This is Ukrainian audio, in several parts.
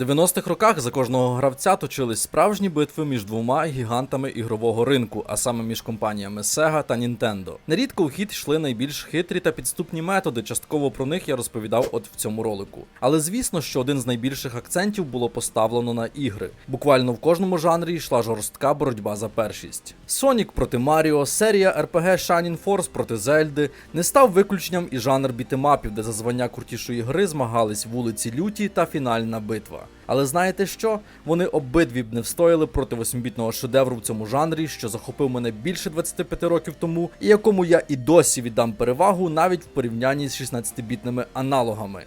В 90-х роках за кожного гравця точились справжні битви між двома гігантами ігрового ринку, а саме між компаніями Sega та Nintendo. Нерідко у хід йшли найбільш хитрі та підступні методи. Частково про них я розповідав от в цьому ролику. Але звісно, що один з найбільших акцентів було поставлено на ігри. Буквально в кожному жанрі йшла жорстка боротьба за першість. Сонік проти Маріо, серія RPG Shining Force проти Зельди не став виключенням і жанр бітемапів, де за звання крутішої гри змагались вулиці Люті та фінальна битва. Але знаєте що? Вони обидві б не встояли проти восьмібітного шедевру в цьому жанрі, що захопив мене більше 25 років тому, і якому я і досі віддам перевагу навіть в порівнянні з 16-бітними аналогами.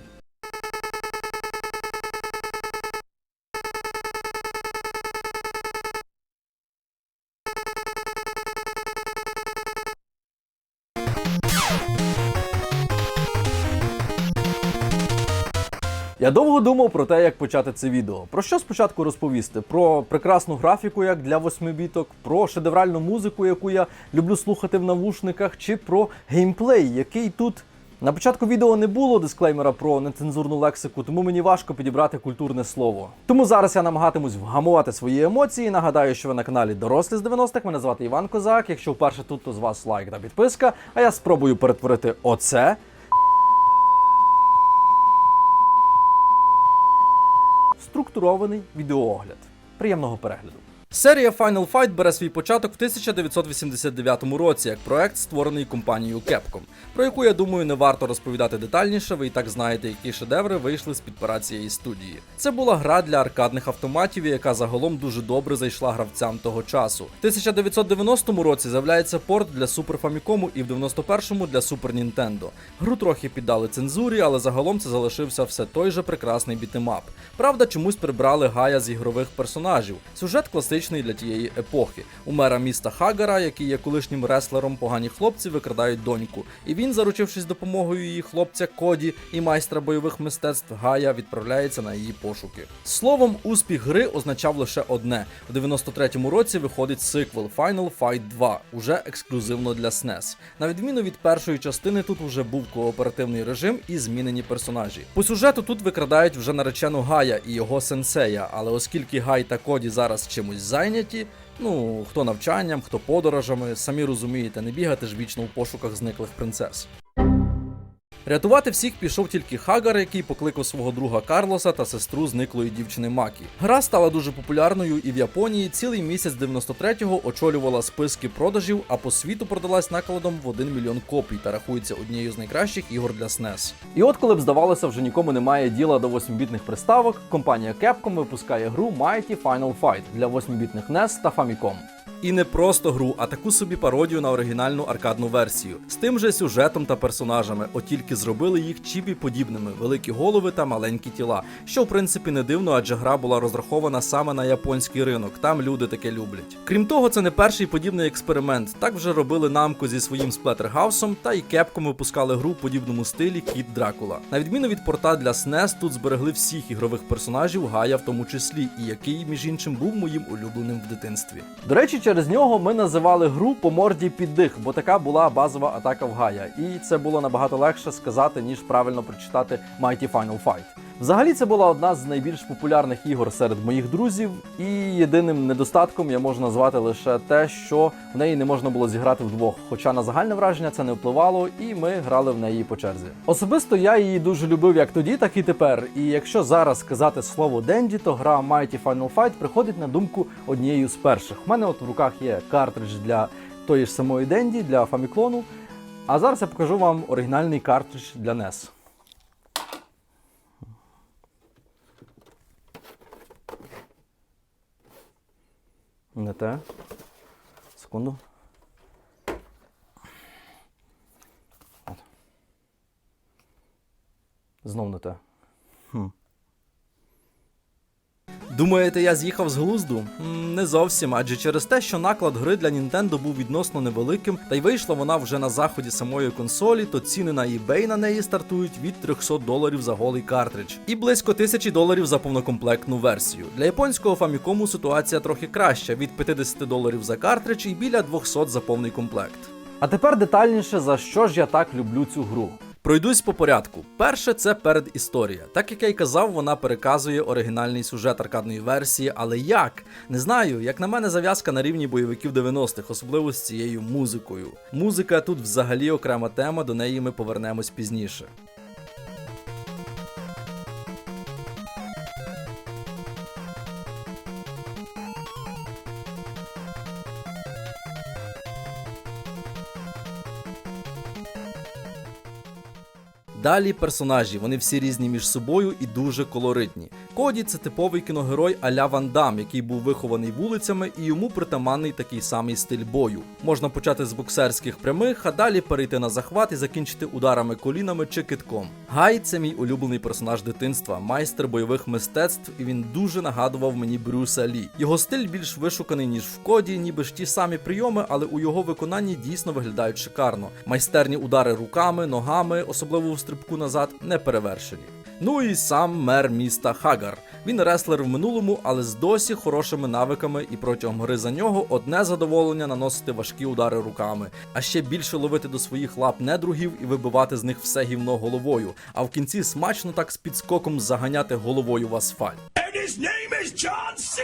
Я довго думав про те, як почати це відео. Про що спочатку розповісти? Про прекрасну графіку, як для восьмибіток, про шедевральну музику, яку я люблю слухати в навушниках, чи про геймплей, який тут. На початку відео не було дисклеймера про нецензурну лексику, тому мені важко підібрати культурне слово. Тому зараз я намагатимусь вгамувати свої емоції. Нагадаю, що ви на каналі Дорослі з 90-х. Мене звати Іван Козак. Якщо вперше тут, то з вас лайк та підписка. А я спробую перетворити оце структурований відеоогляд. Приємного перегляду. Серія Final Fight бере свій початок в 1989 році як проект, створений компанією Capcom, про яку я думаю не варто розповідати детальніше. Ви і так знаєте, які шедеври вийшли з під пера цієї студії. Це була гра для аркадних автоматів, яка загалом дуже добре зайшла гравцям того часу. В 1990 році з'являється порт для Super Famicom і в 91-му для Super Nintendo. Гру трохи піддали цензурі, але загалом це залишився все той же прекрасний бітемап. Правда, чомусь прибрали гая з ігрових персонажів. Сюжет класичний для тієї епохи. У мера міста Хагара, який є колишнім реслером, погані хлопці викрадають доньку. І він, заручившись допомогою її хлопця Коді і майстра бойових мистецтв Гая, відправляється на її пошуки. Словом, успіх гри означав лише одне: у 93-му році виходить сиквел Final Fight 2, уже ексклюзивно для SNES. На відміну від першої частини, тут вже був кооперативний режим і змінені персонажі. По сюжету тут викрадають вже наречену Гая і його сенсея, але оскільки Гай та Коді зараз чимось зайняті. Ну, хто навчанням, хто подорожами, самі розумієте, не бігати ж вічно в пошуках зниклих принцес. Рятувати всіх пішов тільки Хагар, який покликав свого друга Карлоса та сестру зниклої дівчини Макі. Гра стала дуже популярною і в Японії цілий місяць 93-го очолювала списки продажів, а по світу продалась накладом в 1 мільйон копій та рахується однією з найкращих ігор для SNES. І от коли б здавалося, вже нікому немає діла до 8-бітних приставок, компанія Capcom випускає гру Mighty Final Fight для 8-бітних NES та Famicom. І не просто гру, а таку собі пародію на оригінальну аркадну версію з тим же сюжетом та персонажами, от тільки зробили їх чіпі подібними, великі голови та маленькі тіла. Що в принципі не дивно, адже гра була розрахована саме на японський ринок. Там люди таке люблять. Крім того, це не перший подібний експеримент. Так вже робили намко зі своїм Splatterhouse, та й Capcom випускали гру в подібному стилі Кіт Дракула. На відміну від порта для SNES, тут зберегли всіх ігрових персонажів, Гая в тому числі, і який, між іншим, був моїм улюбленим в дитинстві. До речі, через нього ми називали гру по морді під дих, бо така була базова атака в Гая. І це було набагато легше сказати, ніж правильно прочитати Mighty Final Fight. Взагалі, це була одна з найбільш популярних ігор серед моїх друзів, і єдиним недостатком я можу назвати лише те, що в неї не можна було зіграти вдвох. Хоча на загальне враження це не впливало, і ми грали в неї по черзі. Особисто я її дуже любив як тоді, так і тепер. І якщо зараз сказати слово Денді, то гра Mighty Final Fight приходить на думку однією з перших. У мене от в руках є картридж для тої ж самої Денді, для Фаміклону. А зараз я покажу вам оригінальний картридж для NES. Не те. Секунду. Знов не те. Думаєте, я з'їхав з глузду? Не зовсім, адже через те, що наклад гри для Nintendo був відносно невеликим, та й вийшла вона вже на заході самої консолі, то ціни на eBay на неї стартують від 300 доларів за голий картридж і близько 1000 доларів за повнокомплектну версію. Для японського Famicom ситуація трохи краща від 50 доларів за картридж і біля 200 за повний комплект. А тепер детальніше за що ж я так люблю цю гру. Пройдусь по порядку. Перше, це передісторія. Так як я й казав, вона переказує оригінальний сюжет аркадної версії, але як? Не знаю, як на мене, зав'язка на рівні бойовиків 90-х, особливо з цією музикою. Музика тут взагалі окрема тема, до неї ми повернемось пізніше. Далі персонажі, вони всі різні між собою і дуже колоритні. Коді це типовий кіногерой Аля Ван Дам, який був вихований вулицями, і йому притаманний такий самий стиль бою. Можна почати з боксерських прямих, а далі перейти на захват і закінчити ударами колінами чи китком. Гай це мій улюблений персонаж дитинства, майстер бойових мистецтв, і він дуже нагадував мені Брюса Лі. Його стиль більш вишуканий ніж в коді, ніби ж ті самі прийоми, але у його виконанні дійсно виглядають шикарно. Майстерні удари руками, ногами, особливо в стрибку назад, не перевершені. Ну і сам мер міста Хагар. Він реслер в минулому, але з досі хорошими навиками, і протягом гри за нього одне задоволення наносити важкі удари руками, а ще більше ловити до своїх лап недругів і вибивати з них все гівно головою. А в кінці смачно так з підскоком заганяти головою в асфальт. And his name is John C.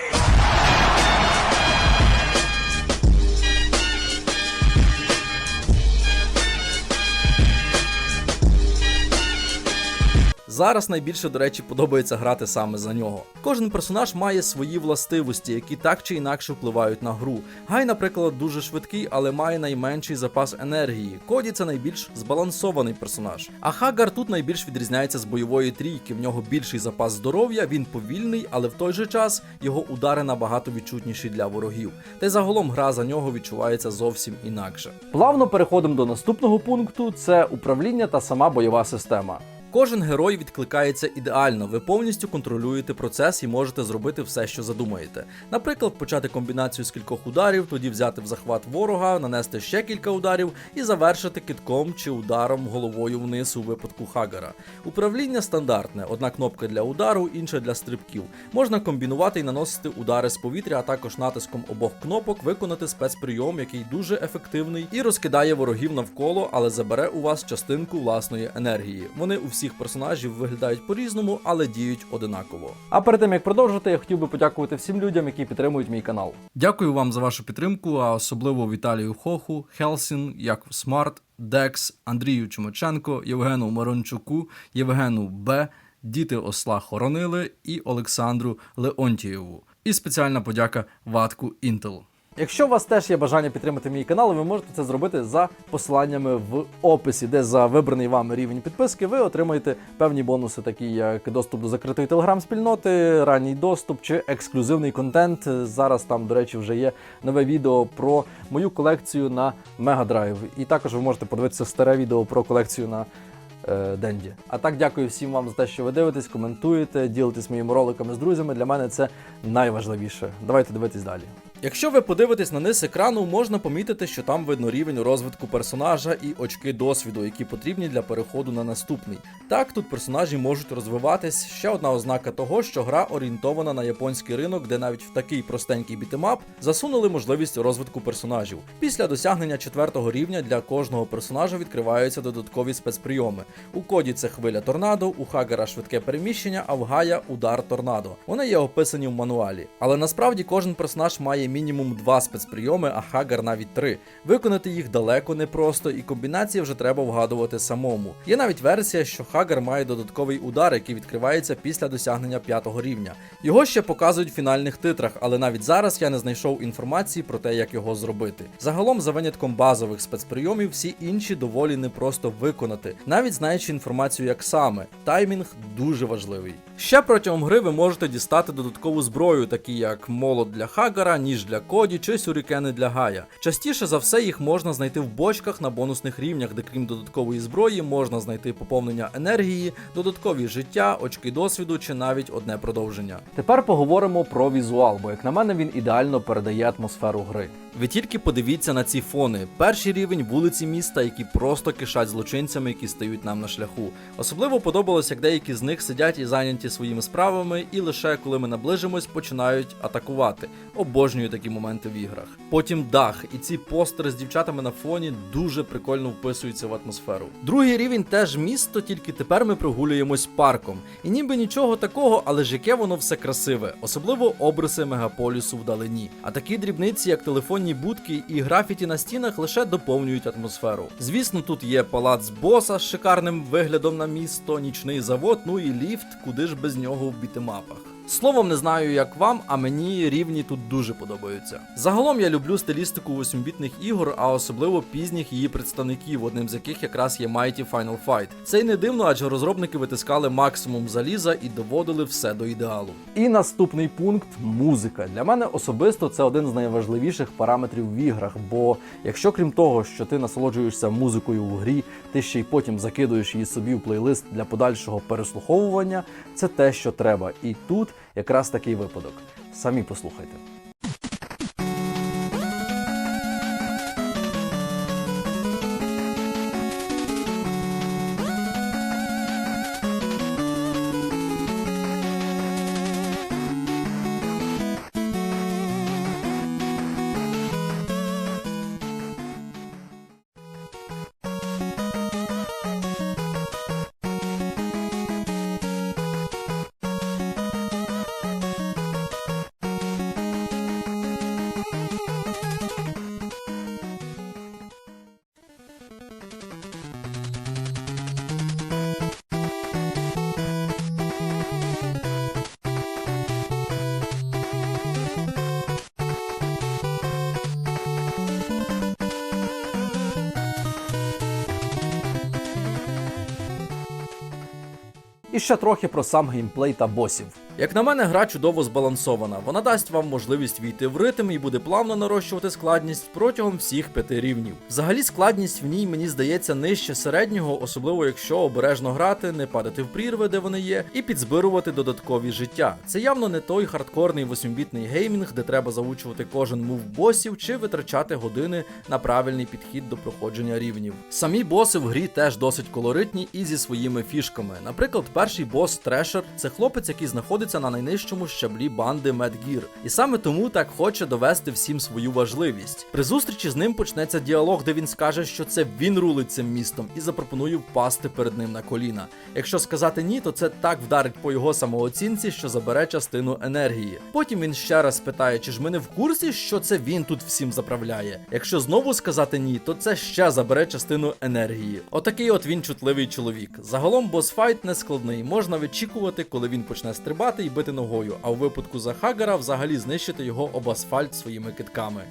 Зараз найбільше, до речі, подобається грати саме за нього. Кожен персонаж має свої властивості, які так чи інакше впливають на гру. Гай, наприклад, дуже швидкий, але має найменший запас енергії. Коді це найбільш збалансований персонаж. А Хагар тут найбільш відрізняється з бойової трійки. В нього більший запас здоров'я, він повільний, але в той же час його удари набагато відчутніші для ворогів. Та й загалом гра за нього відчувається зовсім інакше. Плавно переходимо до наступного пункту: це управління та сама бойова система. Кожен герой відкликається ідеально, ви повністю контролюєте процес і можете зробити все, що задумаєте. Наприклад, почати комбінацію з кількох ударів, тоді взяти в захват ворога, нанести ще кілька ударів і завершити китком чи ударом головою вниз у випадку Хагара. Управління стандартне: одна кнопка для удару, інша для стрибків. Можна комбінувати і наносити удари з повітря, а також натиском обох кнопок виконати спецприйом, який дуже ефективний і розкидає ворогів навколо, але забере у вас частинку власної енергії. Вони у всіх персонажів виглядають по-різному, але діють одинаково. А перед тим як продовжити, я хотів би подякувати всім людям, які підтримують мій канал. Дякую вам за вашу підтримку, а особливо Віталію Хоху, Хелсін, Яков Смарт, Декс, Андрію Чумаченко, Євгену Марончуку, Євгену Б, Діти Осла Хоронили і Олександру Леонтієву. І спеціальна подяка Ватку Інтел. Якщо у вас теж є бажання підтримати мій канал, ви можете це зробити за посиланнями в описі, де за вибраний вами рівень підписки ви отримаєте певні бонуси, такі як доступ до закритої телеграм-спільноти, ранній доступ чи ексклюзивний контент. Зараз там, до речі, вже є нове відео про мою колекцію на Drive. І також ви можете подивитися старе відео про колекцію на Денді. А так, дякую всім вам за те, що ви дивитесь, коментуєте, ділитесь моїми роликами з друзями. Для мене це найважливіше. Давайте дивитись далі. Якщо ви подивитесь на низ екрану, можна помітити, що там видно рівень розвитку персонажа і очки досвіду, які потрібні для переходу на наступний. Так, тут персонажі можуть розвиватись. Ще одна ознака того, що гра орієнтована на японський ринок, де навіть в такий простенький бітемап засунули можливість розвитку персонажів. Після досягнення четвертого рівня для кожного персонажа відкриваються додаткові спецприйоми. У коді це хвиля торнадо, у Хагера швидке переміщення, а в Гая удар торнадо. Вони є описані в мануалі. Але насправді кожен персонаж має мінімум два спецприйоми, а Хагар навіть три. Виконати їх далеко не просто, і комбінації вже треба вгадувати самому. Є навіть версія, що Хагар має додатковий удар, який відкривається після досягнення п'ятого рівня. Його ще показують в фінальних титрах, але навіть зараз я не знайшов інформації про те, як його зробити. Загалом, за винятком базових спецприйомів, всі інші доволі непросто виконати, навіть знаючи інформацію, як саме. Таймінг дуже важливий. Ще протягом гри ви можете дістати додаткову зброю, такі як молот для Хагара, ніж для Коді чи сюрікени для Гая. Частіше за все їх можна знайти в бочках на бонусних рівнях, де крім додаткової зброї можна знайти поповнення енергії, додаткові життя, очки досвіду чи навіть одне продовження. Тепер поговоримо про візуал, бо як на мене він ідеально передає атмосферу гри. Ви тільки подивіться на ці фони. Перший рівень вулиці міста, які просто кишать злочинцями, які стають нам на шляху. Особливо подобалось, як деякі з них сидять і зайняті своїми справами, і лише коли ми наближимось, починають атакувати. Обожнюю такі моменти в іграх. Потім дах, і ці постери з дівчатами на фоні дуже прикольно вписуються в атмосферу. Другий рівень теж місто, тільки тепер ми прогулюємось парком. І ніби нічого такого, але ж яке воно все красиве, особливо обриси мегаполісу вдалині. А такі дрібниці, як телефонні будки і графіті на стінах, лише доповнюють атмосферу. Звісно, тут є палац боса з шикарним виглядом на місто, нічний завод, ну і ліфт, куди ж без нього в бітемапах. Словом, не знаю, як вам, а мені рівні тут дуже подобаються. Загалом я люблю стилістику 8-бітних ігор, а особливо пізніх її представників, одним з яких якраз є Mighty Final Fight. Це й не дивно, адже розробники витискали максимум заліза і доводили все до ідеалу. І наступний пункт музика. Для мене особисто це один з найважливіших параметрів в іграх. Бо якщо крім того, що ти насолоджуєшся музикою в грі, ти ще й потім закидуєш її собі в плейлист для подальшого переслуховування, це те, що треба. І тут якраз такий випадок. Самі послухайте. І ще трохи про сам геймплей та босів. Як на мене, гра чудово збалансована. Вона дасть вам можливість війти в ритм і буде плавно нарощувати складність протягом всіх п'яти рівнів. Взагалі, складність в ній мені здається нижче середнього, особливо якщо обережно грати, не падати в прірви, де вони є, і підзбирувати додаткові життя. Це явно не той хардкорний 8-бітний геймінг, де треба заучувати кожен мув босів чи витрачати години на правильний підхід до проходження рівнів. Самі боси в грі теж досить колоритні і зі своїми фішками. Наприклад, перший бос Трешер це хлопець, який знаходиться на найнижчому щаблі банди Медгір, і саме тому так хоче довести всім свою важливість. При зустрічі з ним почнеться діалог, де він скаже, що це він рулить цим містом, і запропонує впасти перед ним на коліна. Якщо сказати ні, то це так вдарить по його самооцінці, що забере частину енергії. Потім він ще раз питає, чи ж ми не в курсі, що це він тут всім заправляє. Якщо знову сказати ні, то це ще забере частину енергії. Отакий от він чутливий чоловік. Загалом босфайт не складний, можна вичікувати, коли він почне стрибати і бити ногою, а у випадку Захагара взагалі знищити його об асфальт своїми китками.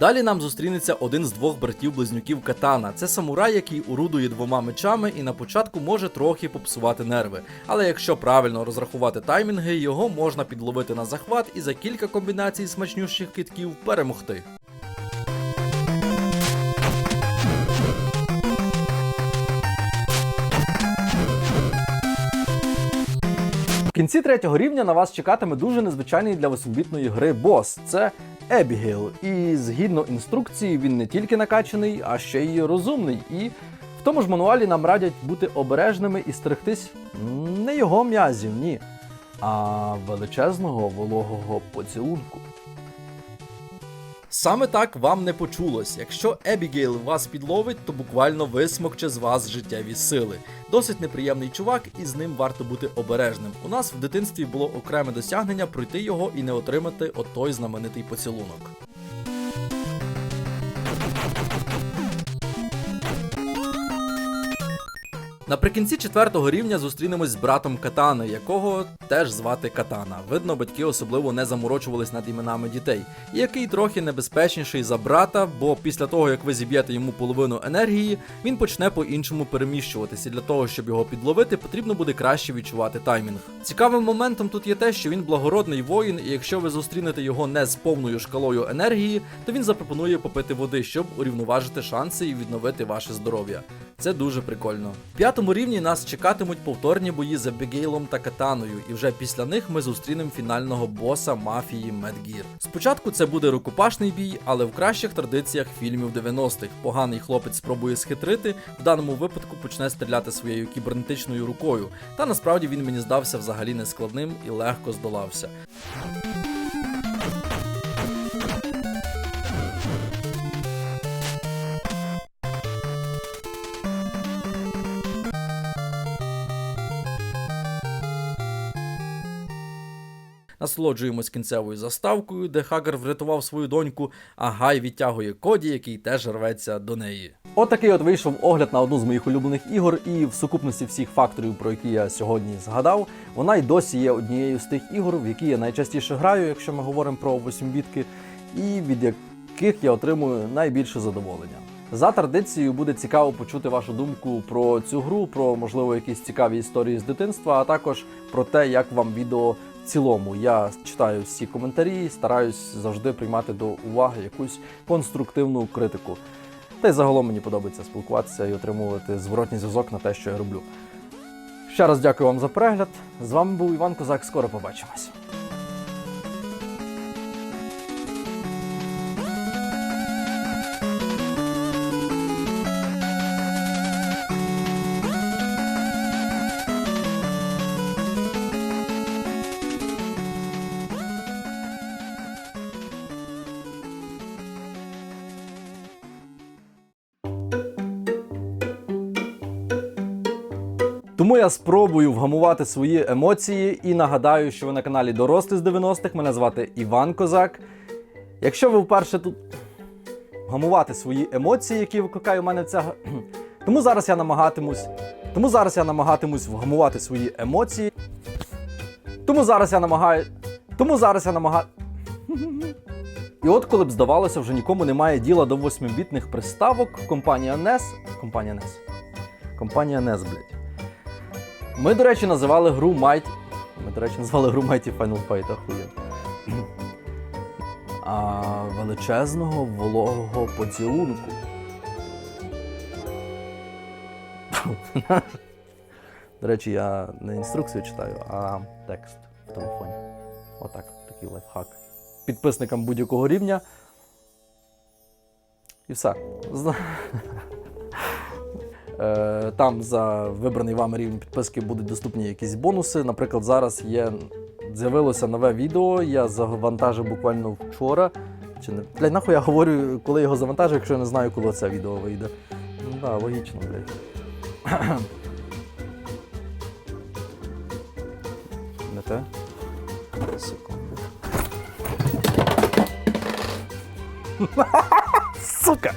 Далі нам зустрінеться один з двох братів-близнюків Катана. Це самурай, який орудує двома мечами і на початку може трохи попсувати нерви. Але якщо правильно розрахувати таймінги, його можна підловити на захват і за кілька комбінацій смачнющих китків перемогти. В кінці третього рівня на вас чекатиме дуже незвичайний для восьмибітної гри бос. Це Ебігейл. І згідно інструкції, він не тільки накачаний, а ще й розумний. І в тому ж мануалі нам радять бути обережними і стерегтись не його м'язів, ні, а величезного вологого поцілунку. Саме так вам не почулось. Якщо Ебігейл вас підловить, то буквально висмокче з вас життєві сили. Досить неприємний чувак, і з ним варто бути обережним. У нас в дитинстві було окреме досягнення пройти його і не отримати отой знаменитий поцілунок. Наприкінці четвертого рівня зустрінемось з братом Катани, якого теж звати Катана. Видно, батьки особливо не заморочувались над іменами дітей, який трохи небезпечніший за брата, бо після того як ви зіб'єте йому половину енергії, він почне по-іншому переміщуватися. Для того, щоб його підловити, потрібно буде краще відчувати таймінг. Цікавим моментом тут є те, що він благородний воїн, і якщо ви зустрінете його не з повною шкалою енергії, то він запропонує попити води, щоб урівноважити шанси і відновити ваше здоров'я. Це дуже прикольно. В п'ятому рівні нас чекатимуть повторні бої з Абігейлом та Катаною, і вже після них ми зустрінемо фінального боса мафії Медгір. Спочатку це буде рукопашний бій, але в кращих традиціях фільмів 90-х. Поганий хлопець спробує схитрити, в даному випадку почне стріляти своєю кібернетичною рукою. Та насправді він мені здався взагалі нескладним і легко здолався. Насолоджуємось кінцевою заставкою, де Хагер врятував свою доньку, а Гай відтягує Коді, який теж рветься до неї. Отакий от вийшов огляд на одну з моїх улюблених ігор, і в сукупності всіх факторів, про які я сьогодні згадав, вона й досі є однією з тих ігор, в які я найчастіше граю, якщо ми говоримо про 8-бітки, і від яких я отримую найбільше задоволення. За традицією буде цікаво почути вашу думку про цю гру, про можливо якісь цікаві історії з дитинства, а також про те, як вам відео цілому. Я читаю всі коментарі, стараюсь завжди приймати до уваги якусь конструктивну критику. Та й загалом мені подобається спілкуватися і отримувати зворотній зв'язок на те, що я роблю. Ще раз дякую вам за перегляд. З вами був Іван Козак. Скоро побачимось. Тому я спробую вгамувати свої емоції і нагадаю, що ви на каналі Дорослі з 90-х. Мене звати Іван Козак. Якщо ви вперше тут вгамувати свої емоції, які викликає у мене ця. Тому зараз я намагатимусь. Тому зараз я намагатимусь вгамувати свої емоції. Тому зараз я намагаю. Тому зараз я намагаю. І от коли б здавалося, вже нікому немає діла до 8-бітних приставок, компанія NES. Компанія NES. Компанія NES, блядь. Ми, до речі, називали гру Mighty... Ми, до речі, назвали гру Mighty Final Fight, ахуєн. А величезного вологого поцілунку. До речі, я не інструкцію читаю, а текст в телефоні. Отак, такий лайфхак. Підписникам будь-якого рівня. І все. Е, Там за вибраний вами рівень підписки будуть доступні якісь бонуси. Наприклад, зараз є з'явилося нове відео. Я завантажив буквально вчора. Чи не блядь, нахуй я говорю, коли його завантажу, якщо я не знаю, коли це відео вийде. Ну да, логічно, блядь. Не те? Секунду. Сука!